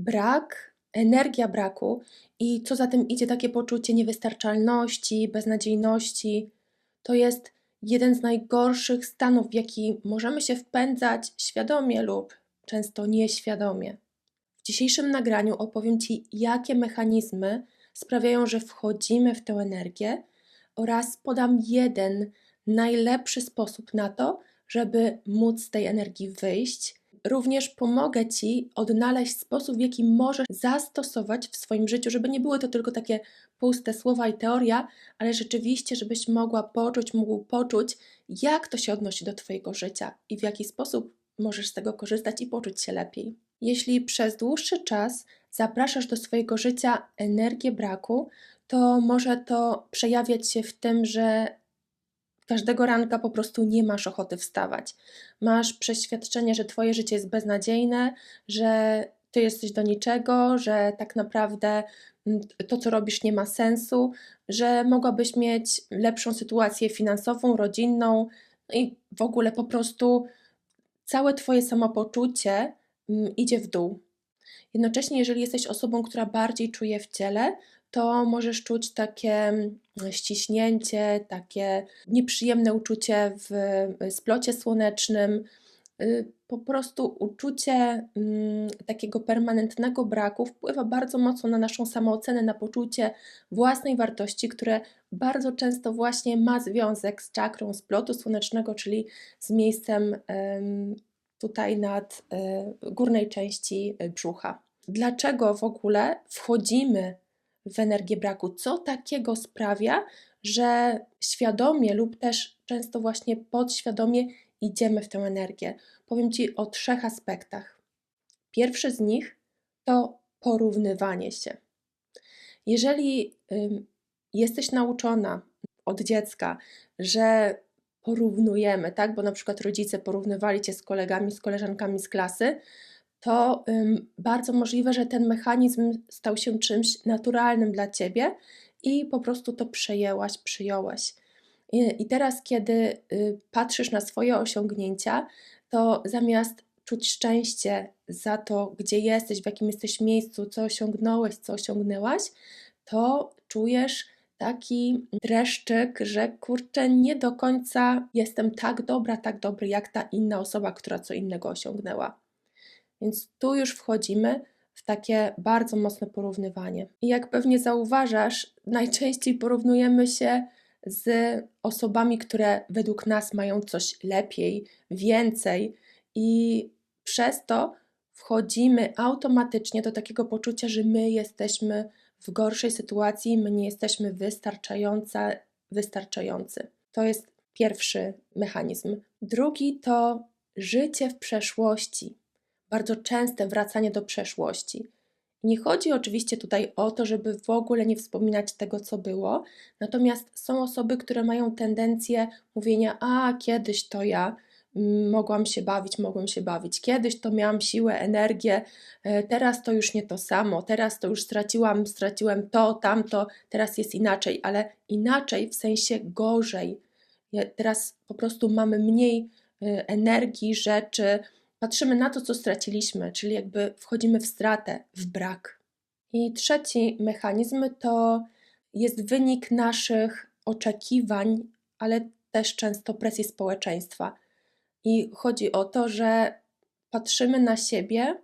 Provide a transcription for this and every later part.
brak, energia braku i co za tym idzie takie poczucie niewystarczalności, beznadziejności, to jest jeden z najgorszych stanów, w jaki możemy się wpędzać świadomie lub często nieświadomie. W dzisiejszym nagraniu opowiem Ci, jakie mechanizmy sprawiają, że wchodzimy w tę energię oraz podam jeden najlepszy sposób na to, żeby móc z tej energii wyjść. Również pomogę Ci odnaleźć sposób, w jaki możesz zastosować w swoim życiu, żeby nie były to tylko takie puste słowa i teoria, ale rzeczywiście, żebyś mogła poczuć, mógł poczuć, jak to się odnosi do Twojego życia i w jaki sposób możesz z tego korzystać i poczuć się lepiej. Jeśli przez dłuższy czas zapraszasz do swojego życia energię braku, to może to przejawiać się w tym, że każdego ranka po prostu nie masz ochoty wstawać. Masz przeświadczenie, że Twoje życie jest beznadziejne, że Ty jesteś do niczego, że tak naprawdę mm, to, co robisz, nie ma sensu, że mogłabyś mieć lepszą sytuację finansową, rodzinną i w ogóle po prostu całe Twoje samopoczucie mm, idzie w dół. Jednocześnie, jeżeli jesteś osobą, która bardziej czuje w ciele, to możesz czuć takie mm, ściśnięcie, takie nieprzyjemne uczucie w splocie słonecznym, y, po prostu uczucie mm, takiego permanentnego braku wpływa bardzo mocno na naszą samoocenę, na poczucie własnej wartości, które bardzo często właśnie ma związek z czakrą splotu słonecznego, czyli z miejscem tutaj nad y, górnej części brzucha. Dlaczego w ogóle wchodzimy w energię braku? Co takiego sprawia, że świadomie lub też często właśnie podświadomie idziemy w tę energię? Powiem Ci o trzech aspektach. Pierwszy z nich to porównywanie się. Jeżeli jesteś nauczona od dziecka, że porównujemy, tak, bo na przykład rodzice porównywali cię z kolegami, z koleżankami z klasy, to bardzo możliwe, że ten mechanizm stał się czymś naturalnym dla ciebie i po prostu to przejęłaś, przyjąłeś. I, i teraz, kiedy y, patrzysz na swoje osiągnięcia, to zamiast czuć szczęście za to, gdzie jesteś, w jakim jesteś miejscu, co osiągnąłeś, co osiągnęłaś, to czujesz taki dreszczyk, że kurczę, nie do końca jestem tak dobra, tak dobry jak ta inna osoba, która co innego osiągnęła. Więc tu już wchodzimy w takie bardzo mocne porównywanie. I jak pewnie zauważasz, najczęściej porównujemy się z osobami, które według nas mają coś lepiej, więcej, i przez to wchodzimy automatycznie do takiego poczucia, że my jesteśmy w gorszej sytuacji, my nie jesteśmy wystarczająca, wystarczający. To jest pierwszy mechanizm. Drugi to życie w przeszłości bardzo częste wracanie do przeszłości. Nie chodzi oczywiście tutaj o to, żeby w ogóle nie wspominać tego, co było, natomiast są osoby, które mają tendencję mówienia: A, kiedyś to ja mogłam się bawić, mogłem się bawić, kiedyś to miałam siłę, energię, e, teraz to już nie to samo, teraz to już straciłam, straciłem to, tamto, teraz jest inaczej, ale inaczej w sensie gorzej. Teraz po prostu mamy mniej e, energii, rzeczy, patrzymy na to, co straciliśmy, czyli jakby wchodzimy w stratę, w brak. I trzeci mechanizm to jest wynik naszych oczekiwań, ale też często presji społeczeństwa. I chodzi o to, że patrzymy na siebie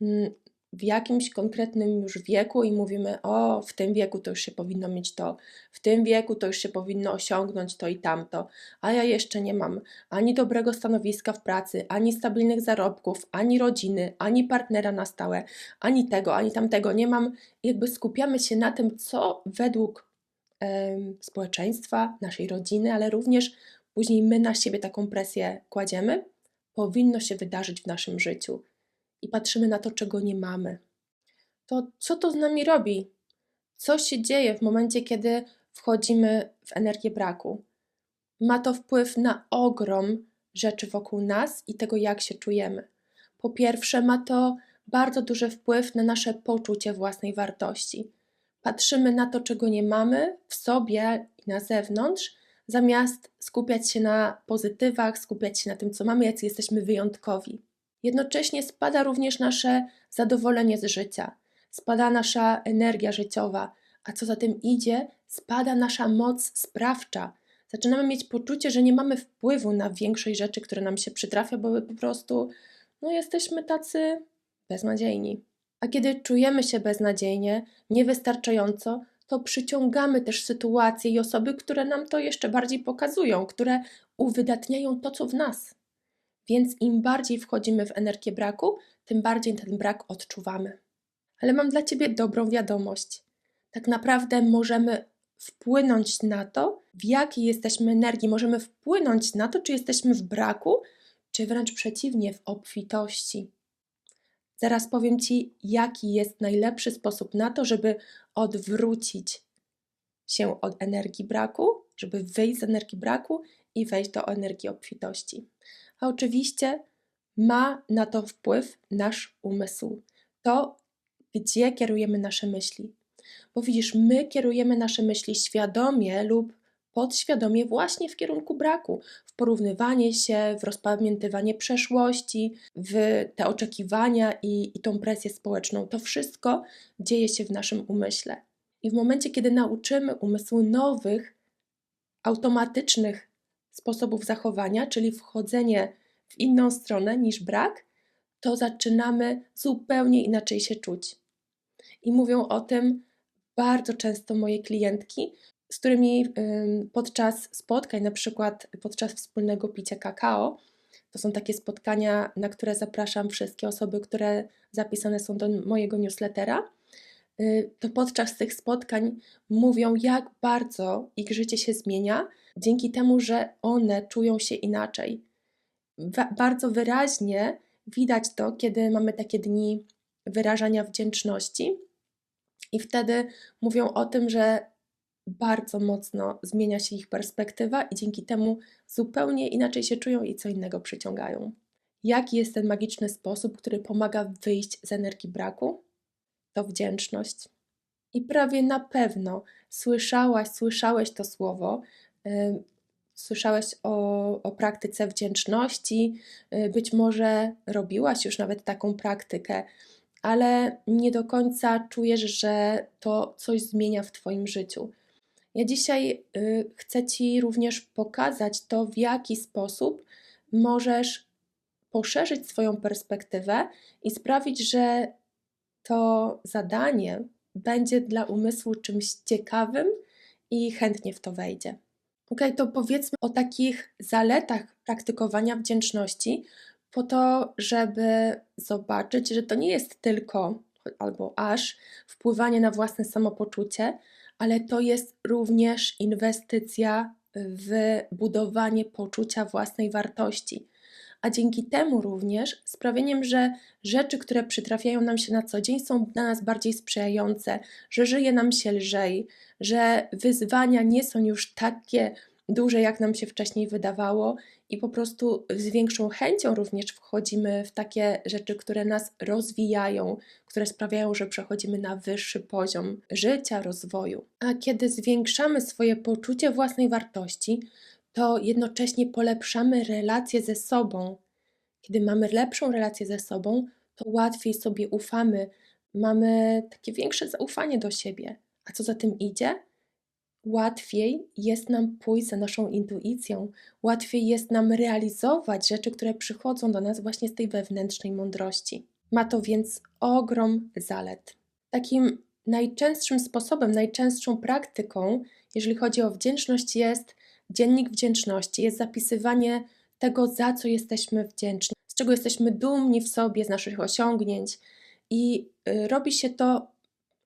mm, w jakimś konkretnym już wieku i mówimy: O, w tym wieku to już się powinno mieć to, w tym wieku to już się powinno osiągnąć to i tamto, a ja jeszcze nie mam ani dobrego stanowiska w pracy, ani stabilnych zarobków, ani rodziny, ani partnera na stałe, ani tego, ani tamtego. Nie mam, jakby skupiamy się na tym, co według społeczeństwa, naszej rodziny, ale również później my na siebie taką presję kładziemy, powinno się wydarzyć w naszym życiu i patrzymy na to, czego nie mamy, to co to z nami robi? Co się dzieje w momencie, kiedy wchodzimy w energię braku? Ma to wpływ na ogrom rzeczy wokół nas i tego, jak się czujemy. Po pierwsze, ma to bardzo duży wpływ na nasze poczucie własnej wartości. Patrzymy na to, czego nie mamy w sobie i na zewnątrz, zamiast skupiać się na pozytywach, skupiać się na tym, co mamy, jacy jesteśmy wyjątkowi. Jednocześnie spada również nasze zadowolenie z życia, spada nasza energia życiowa, a co za tym idzie, spada nasza moc sprawcza. Zaczynamy mieć poczucie, że nie mamy wpływu na większość rzeczy, które nam się przytrafia, bo po prostu no, jesteśmy tacy beznadziejni. A kiedy czujemy się beznadziejnie, niewystarczająco, to przyciągamy też sytuacje i osoby, które nam to jeszcze bardziej pokazują, które uwydatniają to, co w nas. Więc im bardziej wchodzimy w energię braku, tym bardziej ten brak odczuwamy. Ale mam dla Ciebie dobrą wiadomość. Tak naprawdę możemy wpłynąć na to, w jakiej jesteśmy energii. Możemy wpłynąć na to, czy jesteśmy w braku, czy wręcz przeciwnie, w obfitości. Zaraz powiem Ci, jaki jest najlepszy sposób na to, żeby odwrócić się od energii braku, żeby wyjść z energii braku i wejść do energii obfitości. A oczywiście ma na to wpływ nasz umysł. To, gdzie kierujemy nasze myśli. Bo widzisz, my kierujemy nasze myśli świadomie lub podświadomie właśnie w kierunku braku, w porównywanie się, w rozpamiętywanie przeszłości, w te oczekiwania i, i tą presję społeczną. To wszystko dzieje się w naszym umyśle. I w momencie, kiedy nauczymy umysłu nowych, automatycznych sposobów zachowania, czyli wchodzenie w inną stronę niż brak, to zaczynamy zupełnie inaczej się czuć. I mówią o tym bardzo często moje klientki, z którymi podczas spotkań, na przykład podczas wspólnego picia kakao, to są takie spotkania, na które zapraszam wszystkie osoby, które zapisane są do mojego newslettera. Y, to podczas tych spotkań mówią, jak bardzo ich życie się zmienia dzięki temu, że one czują się inaczej. Bardzo wyraźnie widać to, kiedy mamy takie dni wyrażania wdzięczności, i wtedy mówią o tym, że bardzo mocno zmienia się ich perspektywa i dzięki temu zupełnie inaczej się czują i co innego przyciągają. Jaki jest ten magiczny sposób, który pomaga wyjść z energii braku? To wdzięczność. I prawie na pewno słyszałaś, słyszałeś to słowo, słyszałeś o, o praktyce wdzięczności, yy, być może robiłaś już nawet taką praktykę, ale nie do końca czujesz, że to coś zmienia w Twoim życiu. Ja dzisiaj y, chcę Ci również pokazać to, w jaki sposób możesz poszerzyć swoją perspektywę i sprawić, że to zadanie będzie dla umysłu czymś ciekawym i chętnie w to wejdzie. Ok, to powiedzmy o takich zaletach praktykowania wdzięczności, po to, żeby zobaczyć, że to nie jest tylko albo aż wpływanie na własne samopoczucie, ale to jest również inwestycja w budowanie poczucia własnej wartości. A dzięki temu również sprawieniem, że rzeczy, które przytrafiają nam się na co dzień, są dla nas bardziej sprzyjające, że żyje nam się lżej, że wyzwania nie są już takie duże, jak nam się wcześniej wydawało, i po prostu z większą chęcią również wchodzimy w takie rzeczy, które nas rozwijają, które sprawiają, że przechodzimy na wyższy poziom życia, rozwoju. A kiedy zwiększamy swoje poczucie własnej wartości, to jednocześnie polepszamy relacje ze sobą. Kiedy mamy lepszą relację ze sobą, to łatwiej sobie ufamy, mamy takie większe zaufanie do siebie. A co za tym idzie? łatwiej jest nam pójść za naszą intuicją, łatwiej jest nam realizować rzeczy, które przychodzą do nas właśnie z tej wewnętrznej mądrości. Ma to więc ogrom zalet. Takim najczęstszym sposobem, najczęstszą praktyką, jeżeli chodzi o wdzięczność, jest dziennik wdzięczności, jest zapisywanie tego, za co jesteśmy wdzięczni, z czego jesteśmy dumni w sobie, z naszych osiągnięć. I y, robi się to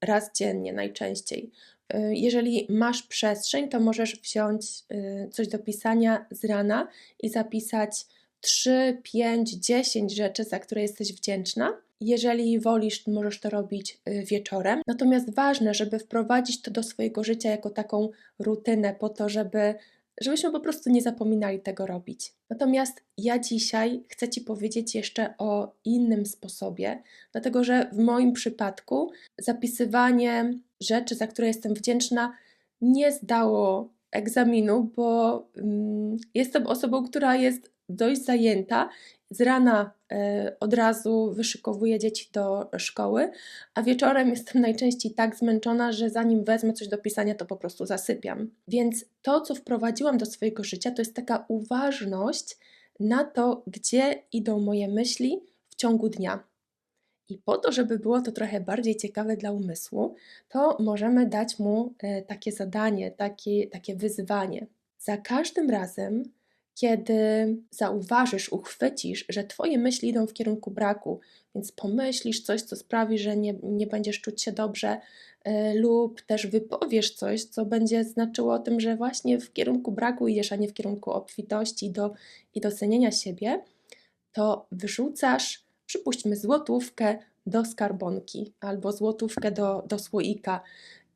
raz dziennie najczęściej. Y, jeżeli masz przestrzeń, to możesz wziąć y, coś do pisania z rana i zapisać 3, 5, 10 rzeczy, za które jesteś wdzięczna. Jeżeli wolisz, możesz to robić wieczorem. Natomiast ważne, żeby wprowadzić to do swojego życia jako taką rutynę, po to, żeby żebyśmy po prostu nie zapominali tego robić. Natomiast ja dzisiaj chcę Ci powiedzieć jeszcze o innym sposobie, dlatego że w moim przypadku zapisywanie rzeczy, za które jestem wdzięczna, nie zdało egzaminu, bo um, jestem osobą, która jest dość zajęta. Z rana e, od razu wyszykowuję dzieci do szkoły, a wieczorem jestem najczęściej tak zmęczona, że zanim wezmę coś do pisania, to po prostu zasypiam. Więc to, co wprowadziłam do swojego życia, to jest taka uważność na to, gdzie idą moje myśli w ciągu dnia. I po to, żeby było to trochę bardziej ciekawe dla umysłu, to możemy dać mu e, takie zadanie, takie, takie wyzwanie. Za każdym razem, kiedy zauważysz, uchwycisz, że Twoje myśli idą w kierunku braku, więc pomyślisz coś, co sprawi, że nie, nie będziesz czuć się dobrze, e, lub też wypowiesz coś, co będzie znaczyło o tym, że właśnie w kierunku braku idziesz, a nie w kierunku obfitości do, i docenienia siebie, to wyrzucasz przypuśćmy złotówkę do skarbonki albo złotówkę do, do słoika.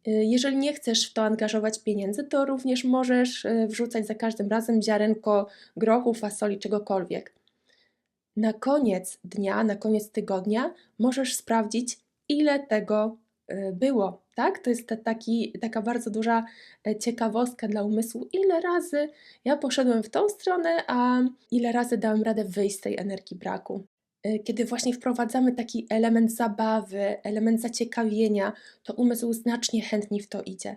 Y, jeżeli nie chcesz w to angażować pieniędzy, to również możesz y, wrzucać za każdym razem ziarenko grochu, fasoli, czegokolwiek. Na koniec dnia, na koniec tygodnia możesz sprawdzić, ile tego y, było. Tak? To jest taki, taka bardzo duża e, ciekawostka dla umysłu, ile razy ja poszedłem w tą stronę, a ile razy dałem radę wyjść z tej energii braku. Y, kiedy właśnie wprowadzamy taki element zabawy, element zaciekawienia, to umysł znacznie chętniej w to idzie.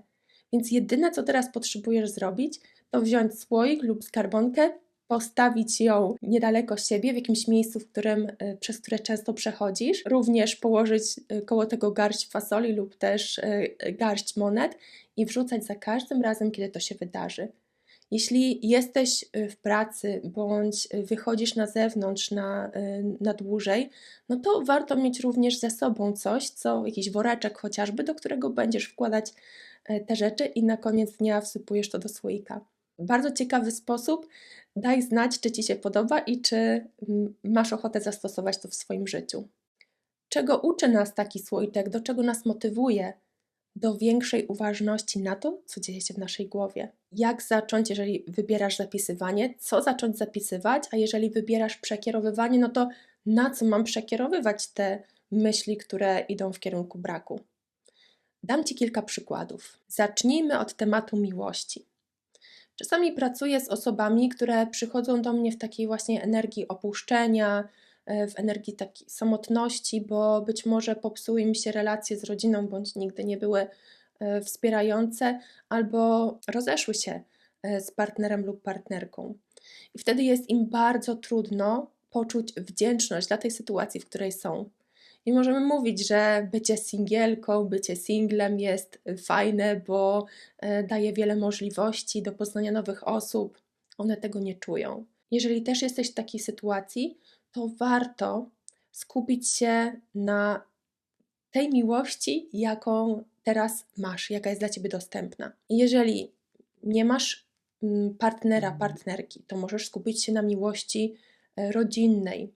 Więc jedyne, co teraz potrzebujesz zrobić, to wziąć słoik lub skarbonkę, postawić ją niedaleko siebie, w jakimś miejscu, w którym, y, przez które często przechodzisz, również położyć y, koło tego garść fasoli lub też garść monet i wrzucać za każdym razem, kiedy to się wydarzy. Jeśli jesteś y, w pracy bądź y, wychodzisz na zewnątrz na, y, na dłużej, no to warto mieć również ze sobą coś, co jakiś woreczek chociażby, do którego będziesz wkładać te rzeczy i na koniec dnia wsypujesz to do słoika. Bardzo ciekawy sposób. Daj znać, czy Ci się podoba i czy masz ochotę zastosować to w swoim życiu. Czego uczy nas taki słoiczek, do czego nas motywuje? do większej uważności na to, co dzieje się w naszej głowie. Jak zacząć, jeżeli wybierasz zapisywanie, co zacząć zapisywać, a jeżeli wybierasz przekierowywanie, no to na co mam przekierowywać te myśli, które idą w kierunku braku. Dam Ci kilka przykładów. Zacznijmy od tematu miłości. Czasami pracuję z osobami, które przychodzą do mnie w takiej właśnie energii opuszczenia, E, w energii takiej samotności, bo być może popsuły im się relacje z rodziną, bądź nigdy nie były wspierające, albo rozeszły się e, z partnerem lub partnerką. I wtedy jest im bardzo trudno poczuć wdzięczność dla tej sytuacji, w której są. I możemy mówić, że bycie singielką, bycie singlem jest fajne, bo daje wiele możliwości do poznania nowych osób. One tego nie czują. Jeżeli też jesteś w takiej sytuacji, to warto skupić się na tej miłości, jaką teraz masz, jaka jest dla ciebie dostępna. jeżeli nie masz mm, partnera, partnerki, to możesz skupić się na miłości e, rodzinnej,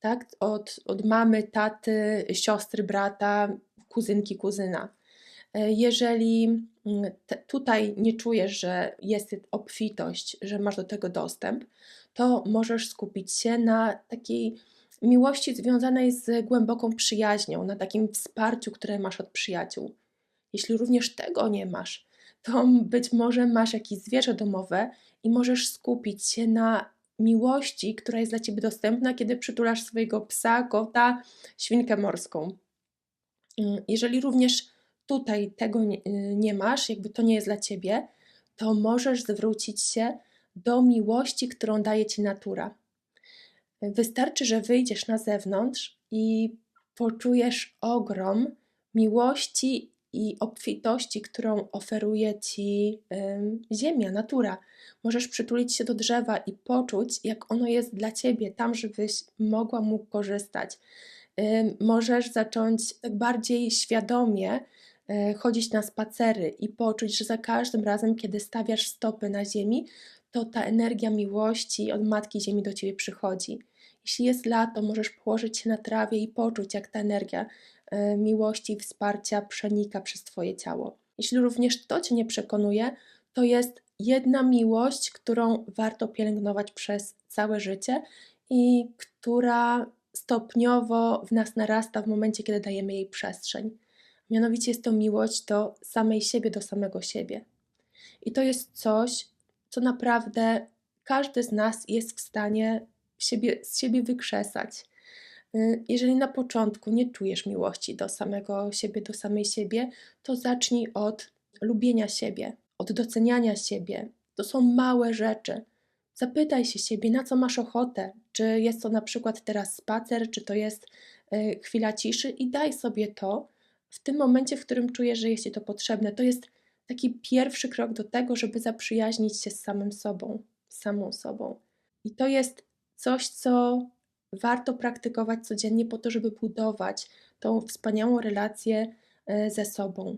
tak? Od, od mamy, taty, siostry, brata, kuzynki, kuzyna. E, jeżeli mm, te, tutaj nie czujesz, że jest obfitość, że masz do tego dostęp, to możesz skupić się na takiej miłości związanej z głęboką przyjaźnią, na takim wsparciu, które masz od przyjaciół. Jeśli również tego nie masz, to być może masz jakieś zwierzę domowe i możesz skupić się na miłości, która jest dla ciebie dostępna, kiedy przytulasz swojego psa, kota, świnkę morską. Jeżeli również tutaj tego nie, nie masz, jakby to nie jest dla ciebie, to możesz zwrócić się do miłości, którą daje ci natura. Wystarczy, że wyjdziesz na zewnątrz i poczujesz ogrom miłości i obfitości, którą oferuje ci ziemia, natura. Możesz przytulić się do drzewa i poczuć, jak ono jest dla ciebie, tam, żebyś mogła mógł korzystać. możesz zacząć tak bardziej świadomie e, chodzić na spacery i poczuć, że za każdym razem, kiedy stawiasz stopy na ziemi, to ta energia miłości od Matki Ziemi do Ciebie przychodzi. Jeśli jest lato, możesz położyć się na trawie i poczuć, jak ta energia miłości i wsparcia przenika przez Twoje ciało. Jeśli również to Cię nie przekonuje, to jest jedna miłość, którą warto pielęgnować przez całe życie i która stopniowo w nas narasta w momencie, kiedy dajemy jej przestrzeń. Mianowicie jest to miłość do samej siebie, do samego siebie. I to jest coś, co naprawdę każdy z nas jest w stanie siebie, z siebie wykrzesać. Y, Jeżeli na początku nie czujesz miłości do samego siebie, do samej siebie, to zacznij od lubienia siebie, od doceniania siebie. To są małe rzeczy. Zapytaj się siebie, na co masz ochotę. Czy jest to na przykład teraz spacer, czy to jest y, chwila ciszy, i daj sobie to w tym momencie, w którym czujesz, że jest ci to potrzebne. To jest taki pierwszy krok do tego, żeby zaprzyjaźnić się z samym sobą, z samą sobą. I to jest coś, co warto praktykować codziennie po to, żeby budować tą wspaniałą relację e, ze sobą.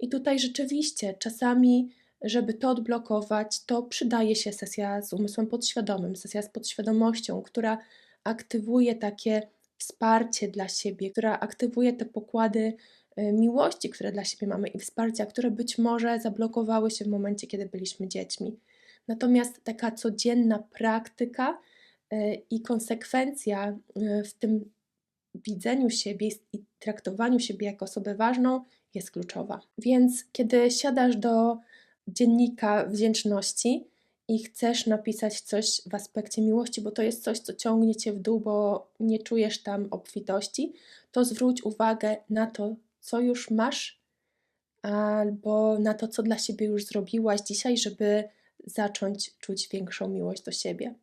I tutaj rzeczywiście czasami, żeby to odblokować, to przydaje się sesja z umysłem podświadomym, sesja z podświadomością, która aktywuje takie wsparcie dla siebie, która aktywuje te pokłady e, miłości, które dla siebie mamy i wsparcia, które być może zablokowały się w momencie, kiedy byliśmy dziećmi. Natomiast taka codzienna praktyka i konsekwencja e, w tym widzeniu siebie i traktowaniu siebie jako osobę ważną jest kluczowa. Więc kiedy siadasz do dziennika wdzięczności i chcesz napisać coś w aspekcie miłości, bo to jest coś, co ciągnie cię w dół, bo nie czujesz tam obfitości, to zwróć uwagę na to, co już masz, albo na to, co dla siebie już zrobiłaś dzisiaj, żeby zacząć czuć większą miłość do siebie.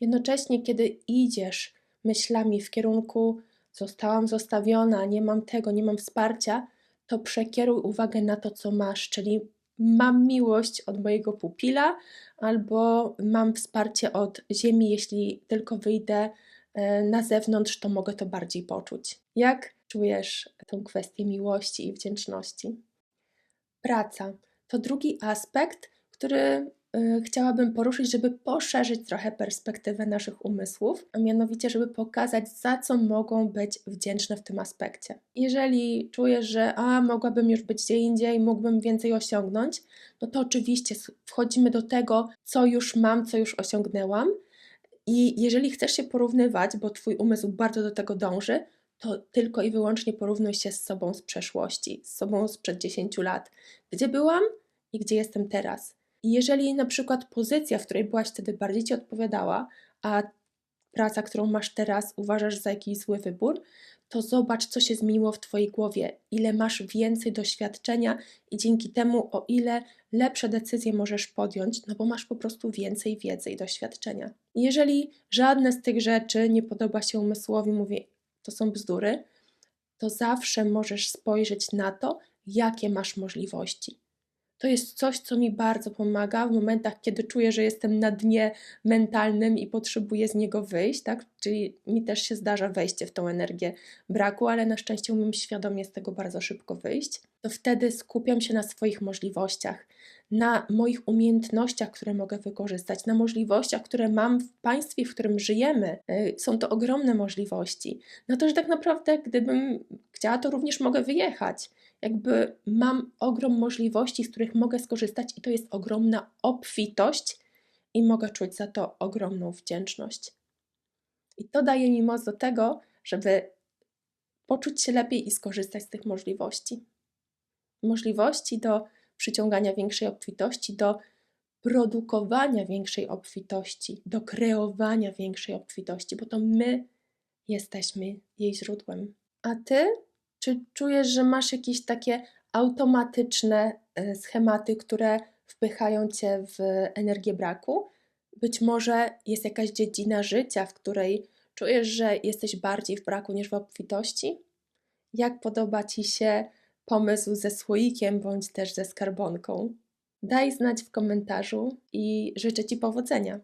Jednocześnie, kiedy idziesz myślami w kierunku zostałam zostawiona, nie mam tego, nie mam wsparcia, to przekieruj uwagę na to, co masz, czyli mam miłość od mojego pupila, albo mam wsparcie od ziemi, jeśli tylko wyjdę e, na zewnątrz, to mogę to bardziej poczuć. Jak czujesz tę kwestię miłości i wdzięczności? Praca to drugi aspekt, który chciałabym poruszyć, żeby poszerzyć trochę perspektywę naszych umysłów, a mianowicie, żeby pokazać, za co mogą być wdzięczne w tym aspekcie. Jeżeli czujesz, że a, mogłabym już być gdzie indziej, mógłbym więcej osiągnąć, no to oczywiście wchodzimy do tego, co już mam, co już osiągnęłam. I jeżeli chcesz się porównywać, bo Twój umysł bardzo do tego dąży, to tylko i wyłącznie porównuj się z sobą z przeszłości, z sobą sprzed 10 lat. Gdzie byłam i gdzie jestem teraz. Jeżeli na przykład pozycja, w której byłaś wtedy bardziej ci odpowiadała, a praca, którą masz teraz, uważasz za jakiś zły wybór, to zobacz, co się zmieniło w Twojej głowie, ile masz więcej doświadczenia i dzięki temu, o ile lepsze decyzje możesz podjąć, no bo masz po prostu więcej wiedzy i doświadczenia. Jeżeli żadne z tych rzeczy nie podoba się umysłowi, mówię, to są bzdury, to zawsze możesz spojrzeć na to, jakie masz możliwości to jest coś, co mi bardzo pomaga w momentach, kiedy czuję, że jestem na dnie mentalnym i potrzebuję z niego wyjść, tak? Czyli mi też się zdarza wejście w tą energię braku, ale na szczęście umiem świadomie z tego bardzo szybko wyjść. To wtedy skupiam się na swoich możliwościach, na moich umiejętnościach, które mogę wykorzystać, na możliwościach, które mam w państwie, w którym żyjemy. Y, są to ogromne możliwości. Na to, że tak naprawdę, gdybym chciała, to również mogę wyjechać jakby mam ogrom możliwości, z których mogę skorzystać, i to jest ogromna obfitość, i mogę czuć za to ogromną wdzięczność. I to daje mi moc do tego, żeby poczuć się lepiej i skorzystać z tych możliwości. Możliwości do przyciągania większej obfitości, do produkowania większej obfitości, do kreowania większej obfitości, bo to my jesteśmy jej źródłem. A ty czy czujesz, że masz jakieś takie automatyczne e, schematy, które wpychają cię w energię braku? Być może jest jakaś dziedzina życia, w której czujesz, że jesteś bardziej w braku niż w obfitości? Jak podoba ci się pomysł ze słoikiem bądź też ze skarbonką? Daj znać w komentarzu i życzę ci powodzenia.